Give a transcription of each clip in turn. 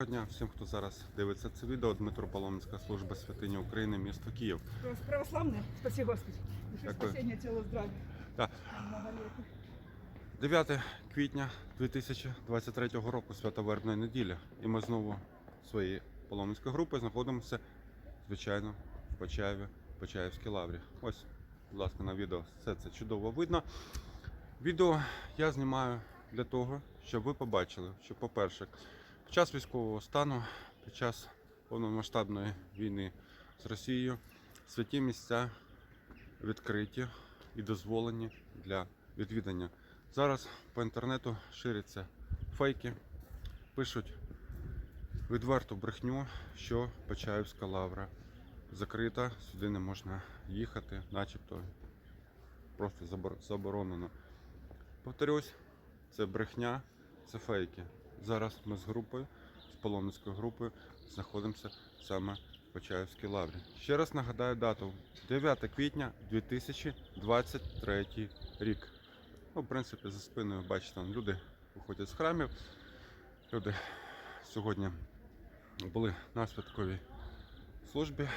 Доброго дня всім, хто зараз дивиться це відео. Дмитро Паломницька служба святині України, місто Київ. Православные? Спаси Господи. Тело здравия. Да. Много лет. 9 квітня 2023 року, свято Вербної неділі. І ми знову своєї паломницької групи знаходимося, звичайно, в Почаєві, Почаївській лаврі. Ось, будь ласка, на відео все це чудово видно. Відео я знімаю для того, щоб ви побачили, що, по-перше, під час військового стану, під час повномасштабної війни з Росією, святі місця відкриті і дозволені для відвідання. Зараз по інтернету ширяться фейки, пишуть відверту брехню, що Почаївська лавра закрита, сюди не можна їхати, начебто просто заборонено. Повторюсь, це брехня, це фейки. Зараз ми з групою, з паломницькою групою, знаходимося саме в Почаївській лаврі. Ще раз нагадаю дату 9 квітня 2023 рік. Ну, в принципі, за спиною бачите, там люди виходять з храмів. Люди сьогодні були на святковій службі.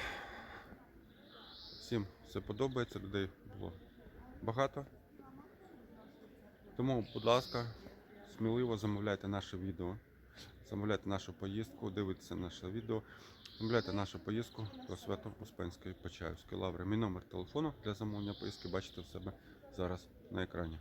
Всім все подобається, людей було багато. Тому, будь ласка, сміливо замовляйте наше відео, замовляйте нашу поїздку, дивіться наше відео, замовляйте нашу поїздку до Свято-Успенської Почаївської лаври. Мій номер телефону для замовлення поїздки бачите в себе зараз на екрані.